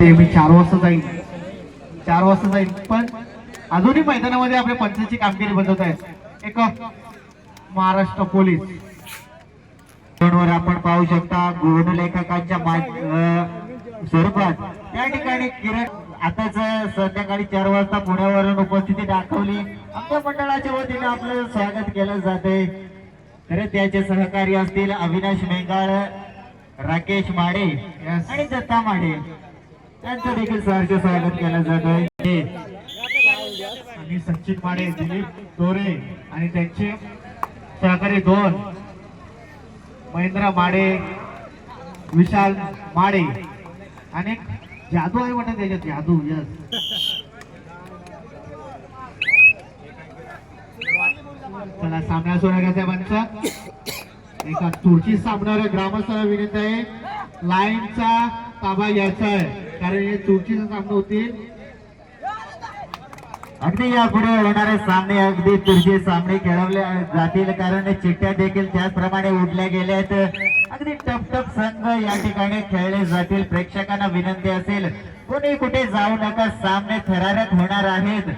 ते मी चार वाजता जाईल चार वाजता जाईल पण अजूनही मैदानामध्ये आपल्या पंचाची कामगिरी बदलत आहे. एक महाराष्ट्र पोलीस. वर आपण पाहू शकता गुणलेखकांच्या स्वरूपात. त्या ठिकाणी किरण आताच संध्याकाळी चार वाजता पुण्यावरून उपस्थिती दाखवली. आमच्या मंडळाच्या वतीने आपलं स्वागत केलं जाते खरं त्याचे सहकारी असतील अविनाश मेंगाळ राकेश माडे. आणि दत्ता माडे. त्यांचं देखील सहर्ष स्वागत केलं जात आहे आणि सचिन माडे दिलीप दोरे आणि त्यांचे सहकारी दोन महेंद्र माडे विशाल माडे आणि जादू आहे म्हणतात त्याच्यात जादू यस चला सामना सोडा साहेबांचा? एका तुळशी सामन्यावर ग्रामस्थांना विनंती आहे. लाईनचा ताबा घ्यायचा आहे. कारण हे तुळशीचा सामने होतील. अगदी यापुढे होणारे सामने अगदी तुझे सामने खेळवले जातील. कारण चिठ्ठ्या देखील त्याचप्रमाणे उडल्या गेल्या आहेत अगदी टपटप संघ या ठिकाणी खेळले जातील. प्रेक्षकांना विनंती असेल कोणी कुठे जाऊ नका. सामने थरारक होणार आहेत.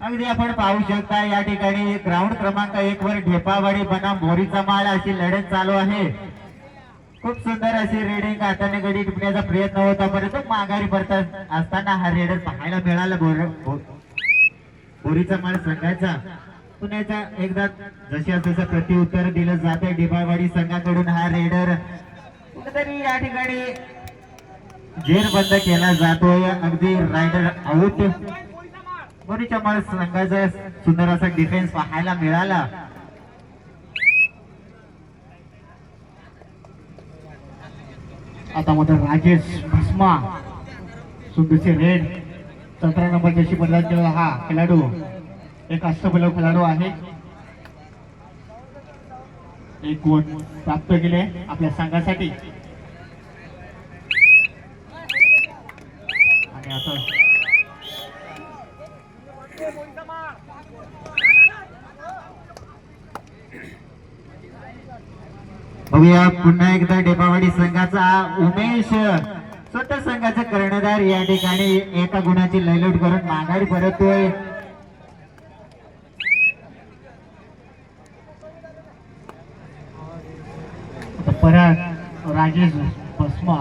अगदी आपण पाहू शकता या ठिकाणी ग्राउंड क्रमांक एक वर ढेपावाडी बनाम भोरीचा माळ अशी लढत चालू आहे. खूप सुंदर अशी रेडिंग हाताने गडी टिपण्याचा प्रयत्न होता. परंतु माघारी पडतात असताना हा रेडर पाहायला मिळाला बोर बोरीचा माल संघाचा पुण्याचा एकदा जशा जसं प्रत्युत्तर दिलं जाते डिबावाडी संघाकडून हा रेडर कुठेतरी या ठिकाणी जेरबंद केला जातोय. अगदी रायडर आउट बोरीच्या माळ संघाचा सुंदर असा डिफेन्स पाहायला मिळाला. आता मोठा राजेश भस्मा. सुंदूचे रेड सतरा नंबर जशी बदलात केलेला हा खेळाडू. एक अष्टबल खेळाडू आहे. एक गुण प्राप्त केले आपल्या संघासाठी. आणि आता बघूया पुन्हा एकदा डेपावाडी संघाचा उमेश. स्वतः संघाचा कर्णधार या ठिकाणी एका गुणाची लयलूट करून माघारी परततोय. परत राजेश भस्मा.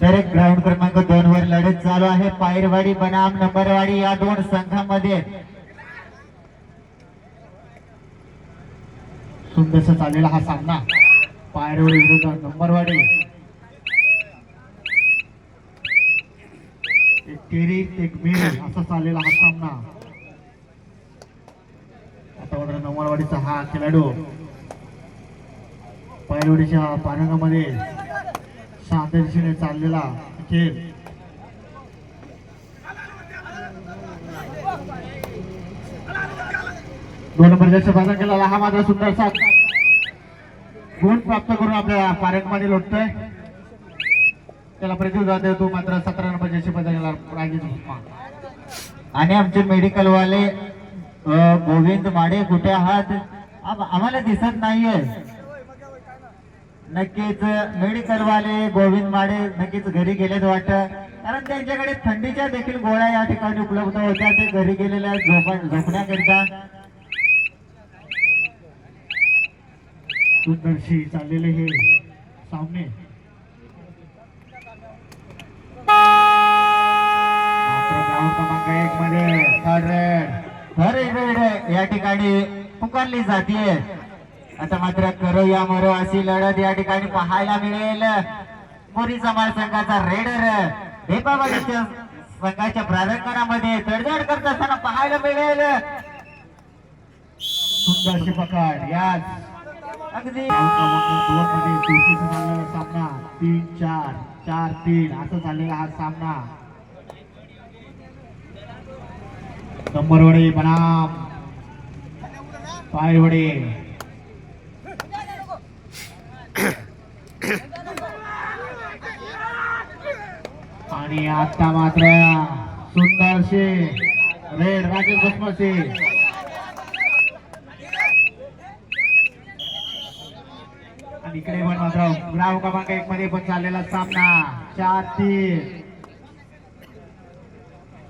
तर ग्राउंड क्रमांक दोन वर लढत चालू आहे. पायरवाडी बनाम नंबरवाडी या दोन संघामध्ये. सुंदरसा चाललेला हा सामना. पायरवडी विरुद्ध नंबरवाडी. एक तेरी एक मेरी असा चाललेला हा सामना. आता मात्र नंबरवाडीचा हा खेळाडू. पायरवडीच्या पारंगामध्ये शांत दिशेने चाललेला खेळ दोन नंबर जसे बाजार केलेला हा सुंदर साथ गुण प्राप्त करून आपल्या पारंगमध्ये लोटतोय. त्याला प्रतिसाद देतो मात्र सतरा नंबर जशी बाजार आणि आमचे मेडिकल वाले गोविंद माडे कुठे आहात? आम्हाला दिसत नाहीये. नक्कीच मेडिकल वाले गोविंद माडे नक्कीच घरी गेलेत वाटत. कारण त्यांच्याकडे थंडीच्या देखील गोळ्या या ठिकाणी उपलब्ध होत्या. ते घरी गेलेल्या झोपा झोपण्याकरिता सुंदरशी चाललेले हे सामने. क्रमांक एक मध्ये थर्ड रेड थर्ड रेड या ठिकाणी पुकारली जाते आता मात्र करो या मरो अशी लढत या ठिकाणी पाहायला मिळेल. मोरी समाज संघाचा रेडर ढेपावाडीच्या संघाच्या प्रारंभणामध्ये तडजड करत असताना पाहायला मिळेल. सुंदरशी पकड. याच अगदी. सामना तीन चार चार तीन असं चाललेला हा सामना नंबरवडे बनाम पायवडे आणि आता मात्र सुंदरशे रेड राजेश बसमसे आणि इकडे क्रमांक एक मध्ये पण चाललेला सामना. चार तीन.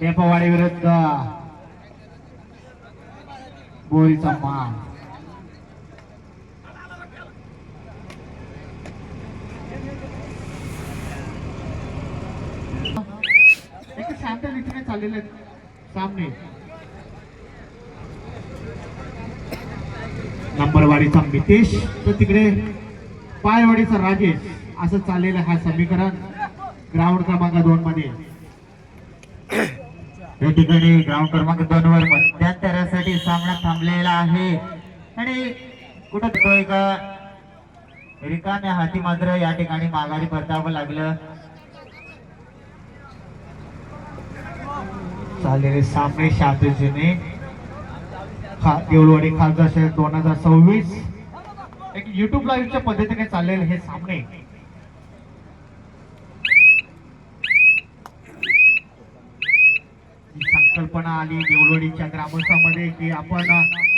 टेपवाडी विरुद्ध. बोरीचा मान शांत रीतीने चाललेले सामने. नंबरवाडीचा मितेश तर तिकडे. पायवाडीचा राजेश असं चाललेलं हा समीकरण. ग्राउंड क्रमांक दोन मध्ये. या ठिकाणी ग्राउंड क्रमांक दोन वर मध्यंतरासाठी सामना थांबलेला आहे. आणि कुठं तो का रिकाम्या हाती मात्र या ठिकाणी माघारी परतावं लागलं. चाललेले सामने शांततेने खा देऊळवाडी खासदार शहर दोन हजार सव्वीस. एक युट्यूब लाईव्हच्या पद्धतीने चाललेले हे सामने. संकल्पना आली देवलोडीच्या ग्रामस्थामध्ये की आपण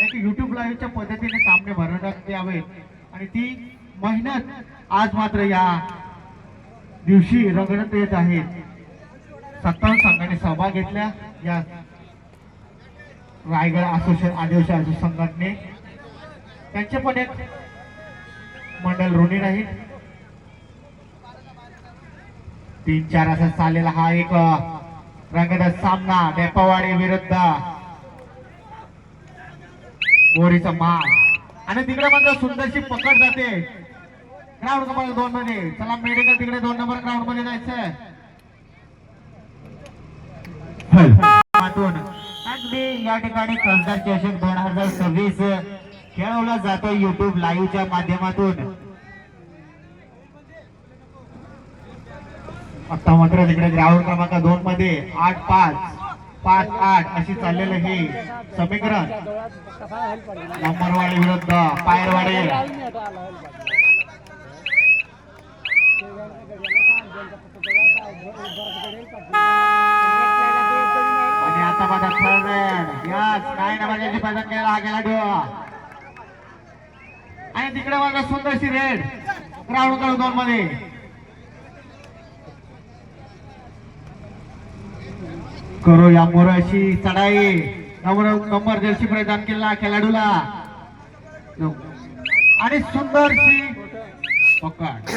एक युट्यूब लाईव्हच्या पद्धतीने सामने भरवण्यात यावेत आणि ती मेहनत आज मात्र या दिवशी रंगण्यात येत आहे. सत्तावन्न संघाने सहभाग घेतल्या या रायगड असोसिएशन आदिवासी असो संघटने. त्यांचे पण एक मंडळ ऋणी राहील तीन चार असा चाललेला हा एक रंगत सामना डेपावाडी विरुद्ध. मोरीचा माल आणि तिकडे मात्र सुंदरशी पकड जाते. ग्राउंड क्रमांक दोन मध्ये. चला मेडिकल तिकडे दोन नंबर ग्राउंडमध्ये जायचंय माध्यमातून अगदी या ठिकाणी खासदार चषक दोन हजार सव्वीस खेळवला जातो युट्यूब लाईव्हच्या माध्यमातून. आता मात्र तिकडे ग्राउंड क्रमांक दोन मध्ये आठ पाच पाच आठ अशी चाललेलं हे समीकरण. नंबरवाडी विरुद्ध पायरवाडी. आणि आता माझा थर्ड यस काय नंबरची पदक केला हा गेला डो आणि तिकडे माझा सुंदरशी रेड. ग्राउंड क्रमांक दोन मध्ये. करो या मोराशी चढाई. नंबर नंबर जर्सी प्रदान केला खेळाडूला. आणि सुंदरशी पकड.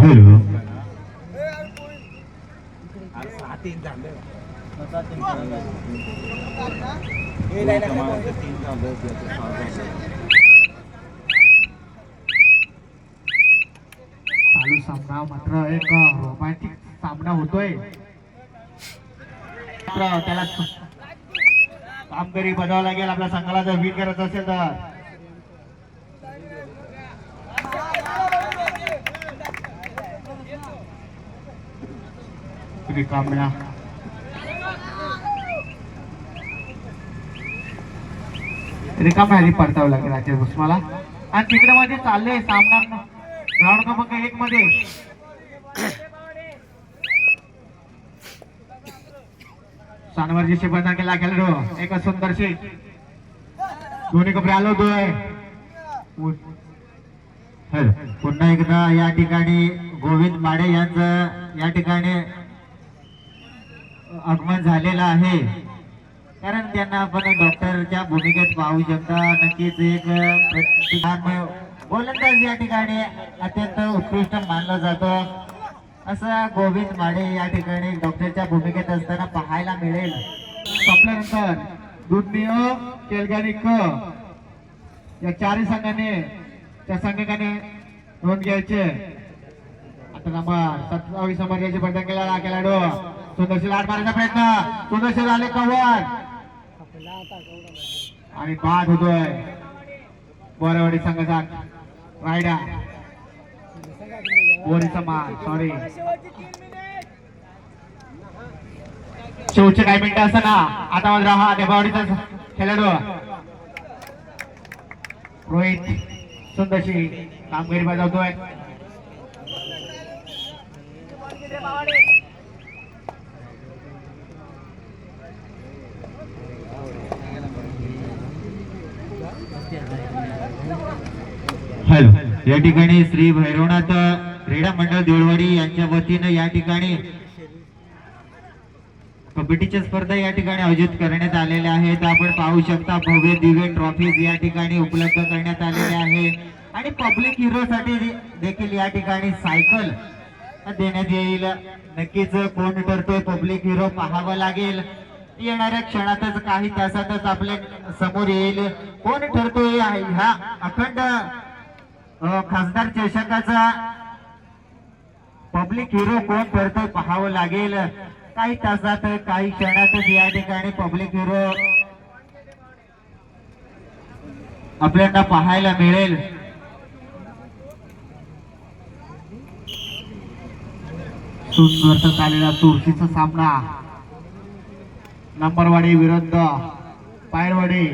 हॅलो. चालू सामना मात्र एक रोमॅन्टिक सामना होतोय. मात्र त्याला कामगिरी बनवावं लागेल आपल्या संघाला जर विन करायचं असेल तर. रिकाम्या रिकाम्या आधी परतावं लागेल राजेश भुसमाला. आणि तिकडे मध्ये चालले सामना राऊंड क्रमांक एक मध्ये. सानवरजी शिबंदा केला खेळाडू एक सुंदरशी. दोन्ही कपडे आलो होतोय पुन्हा एकदा या ठिकाणी गोविंद माडे यांचं या ठिकाणी आगमन झालेलं आहे. कारण त्यांना आपण डॉक्टरच्या भूमिकेत पाहू शकता. नक्कीच एक प्रतिमान गोलंदाज या ठिकाणी अत्यंत उत्कृष्ट मानला जातो. असं गोविंद माडे या ठिकाणी डॉक्टरच्या भूमिकेत असताना पाहायला मिळेल. संपल्यानंतर दुर्मिओ अ क या चारही संघाने त्या संघाने नोंद घ्यायचे. आता नंबर सत्तावीस नंबर घ्यायचे प्रयत्न केला खेळाडू. सुंदरशील आठ मारायचा प्रयत्न. सुंदरशील आले कवर आणि बाद होतोय. बोरावडी संघाचा रायडा. बोरीचा माल सॉरी शेवटचे काही मिनिटं असताना आता मात्र हा देबावडीचा खेळाडू. रोहित सुंदरशी कामगिरी बजावतोय हॅलो. या ठिकाणी श्री भैरवनाथ क्रीडा मंडळ देवळवाडी यांच्या वतीनं या ठिकाणी कबड्डीच्या स्पर्धा या ठिकाणी आयोजित करण्यात आलेल्या आहेत. आपण पाहू शकता भव्य दिव्य ट्रॉफीज या ठिकाणी उपलब्ध करण्यात आलेल्या आहे आणि पब्लिक हिरो साठी देखील या ठिकाणी सायकल देण्यात येईल. नक्कीच कोण ठरतोय पब्लिक हिरो पाहावं लागेल. येणाऱ्या क्षणातच काही तासातच आपल्यासमोर येईल. कोण ठरतोय ह्या अखंड खासदार चषकाचा पब्लिक हिरो कोण ठरतोय पाहावं लागेल. काही तासात काही क्षणातच या ठिकाणी पब्लिक हिरो आपल्याला पाहायला मिळेल. सुंदर चाललेला तुळशीचा सामना. नंबरवाडी विरुद्ध पायरवाडी